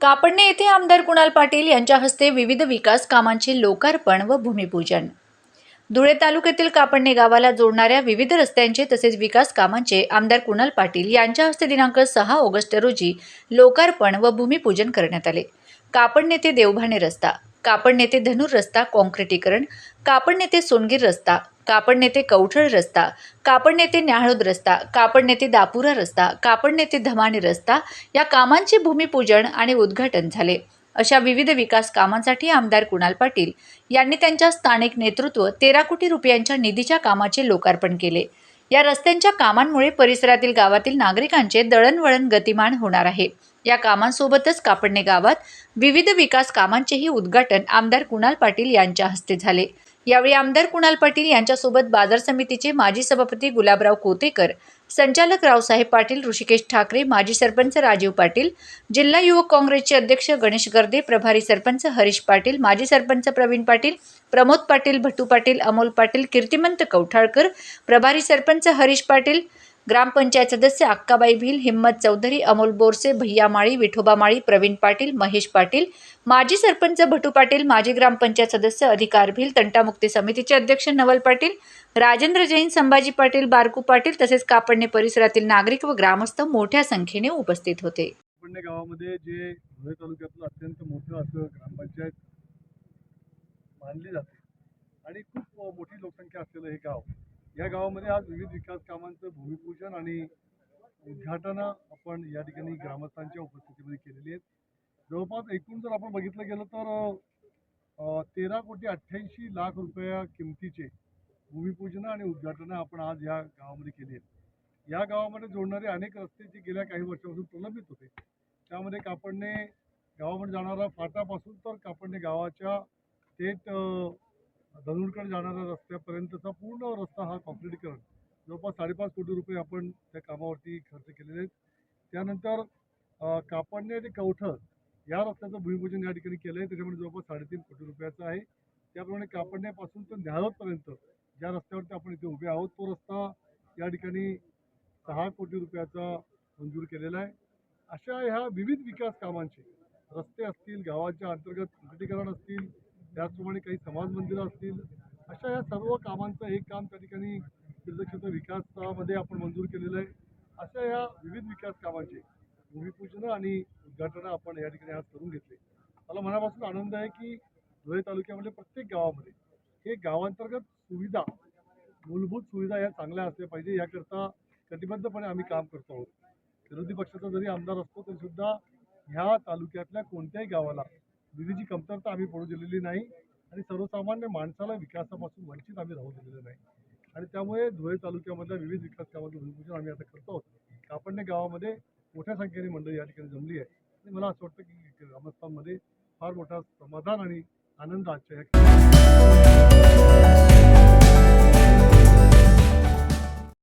कापडणे येथे आमदार कुणाल पाटील यांच्या हस्ते विविध विकास कामांचे लोकार्पण व भूमिपूजन. धुळे तालुक्यातील कापडणे गावाला जोडणाऱ्या विविध रस्त्यांचे तसेच विकास कामांचे आमदार कुणाल पाटील यांच्या हस्ते दिनांक सहा ऑगस्ट रोजी लोकार्पण व भूमिपूजन करण्यात आले. कापडणे ते देवभाणे रस्ता कापडणे ते धनुर रस्ता काँक्रिटीकरण कापडणे ते सोनगीर रस्ता कापड नेते कवठळ रस्ता कापड ते न्याहळोद रस्ता कापड नेते दापुरा रस्ता कापड नेते धमाणे रस्ता या कामांचे भूमिपूजन आणि उद्घाटन झाले. अशा विविध विकास कामांसाठी आमदार कुणाल पाटील यांनी त्यांच्या स्थानिक नेतृत्व तेरा कोटी रुपयांच्या निधीच्या कामाचे लोकार्पण केले. या रस्त्यांच्या कामांमुळे परिसरातील गावातील नागरिकांचे दळणवळण गतिमान होणार आहे. या कामांसोबतच कापडणे गावात विविध विकास कामांचेही उद्घाटन आमदार कुणाल पाटील यांच्या हस्ते झाले. यावेळी आमदार कुणाल पाटील यांच्यासोबत बाजार समितीचे माजी सभापती गुलाबराव कोतेकर संचालक रावसाहेब पाटील ऋषिकेश ठाकरे माजी सरपंच राजीव पाटील जिल्हा युवक काँग्रेसचे अध्यक्ष गणेश गर्दे प्रभारी सरपंच हरीश पाटील माजी सरपंच प्रवीण पाटील प्रमोद पाटील भटू पाटील अमोल पाटील कीर्तिमंत कवठाळकर प्रभारी सरपंच हरीश पाटील ग्रामपंचायत सदस्य अक्काबाई भिल हिम्मत चौधरी अमोल बोरसे भैया माळी विठोबा माळी प्रवीण पाटील महेश पाटील माजी सरपंच भटू पाटील माजी ग्रामपंचायत सदस्य अधिकार भिल तंटामुक्ती समितीचे अध्यक्ष नवल पाटील राजेंद्र जैन संभाजी पाटील बारकू पाटील तसेच कापडणे परिसरातील नागरिक व ग्रामस्थ मोठ्या संख्येने उपस्थित होते. गावामध्ये जे धुळे तालुक्यातलं अत्यंत मोठं असं ग्रामपंचायत मानली जाते. आणि खूप मोठी लोकसंख्या असलेलं हे गाव या गावामध्ये आज विविध विकास कामांचं भूमिपूजन आणि उद्घाटनं आपण या ठिकाणी ग्रामस्थांच्या उपस्थितीमध्ये केलेली आहेत. जवळपास एकूण जर आपण बघितलं गेलं तर तेरा कोटी अठ्ठ्याऐंशी लाख रुपया किमतीचे भूमिपूजनं आणि उद्घाटनं आपण आज या गावामध्ये केली आहेत. या गावामध्ये जोडणारे अनेक रस्ते जे गेल्या काही वर्षापासून प्रलंबित होते. त्यामध्ये कापडणे गावामध्ये जाणारा फाटापासून तर कापडणे गावाच्या थेट धनुरकडे जाणाऱ्या रस्त्यापर्यंतचा पूर्ण रस्ता हा कॉन्क्रिटीकरण जवळपास साडेपाच कोटी रुपये आपण त्या कामावरती खर्च केलेले आहेत. त्यानंतर कापडणे ते कवठं या रस्त्याचं भूमिपूजन या ठिकाणी केलं आहे त्याच्यामध्ये जवळपास साडेतीन कोटी रुपयाचं आहे. त्याप्रमाणे कापडण्यापासून तर न्याहळोदपर्यंत ज्या रस्त्यावरती आपण इथे उभे आहोत तो रस्ता या ठिकाणी सहा कोटी रुपयाचा मंजूर केलेला आहे. अशा ह्या विविध विकास कामांचे रस्ते असतील गावाच्या अंतर्गत काँक्रिटीकरण असतील त्याचप्रमाणे काही समाज मंदिरं असतील अशा या सर्व कामांचं एक काम त्या ठिकाणी तीर्थक्षेत्र विकासामध्ये आपण मंजूर केलेलं आहे. अशा या विविध विकास कामांचे भूमिपूजनं आणि उद्घाटनं आपण या ठिकाणी आज करून घेतले. मला मनापासून आनंद आहे की धुळे तालुक्यामध्ये प्रत्येक गावामध्ये हे गावांतर्गत सुविधा मूलभूत सुविधा या चांगल्या असल्या पाहिजे याकरता कटिबद्धपणे आम्ही काम करतो आहोत. विरोधी पक्षाचा जरी आमदार असतो तरीसुद्धा ह्या तालुक्यातल्या कोणत्याही गावाला निधीची कमतरता आम्ही पडू दिलेली नाही आणि सर्वसामान्य माणसाला विकासापासून वंचित आम्ही राहू दिलेलं नाही. आणि त्यामुळे धुळे तालुक्यामधल्या विविध विकास कामांचं भूमिपूजन आम्ही आता करतो आहोत. कापडणे गावामध्ये मोठ्या संख्येने मंडळी या ठिकाणी जमली आहे आणि मला असं वाटतं की ग्रामस्थांमध्ये फार मोठा समाधान आणि आनंद आजच्या या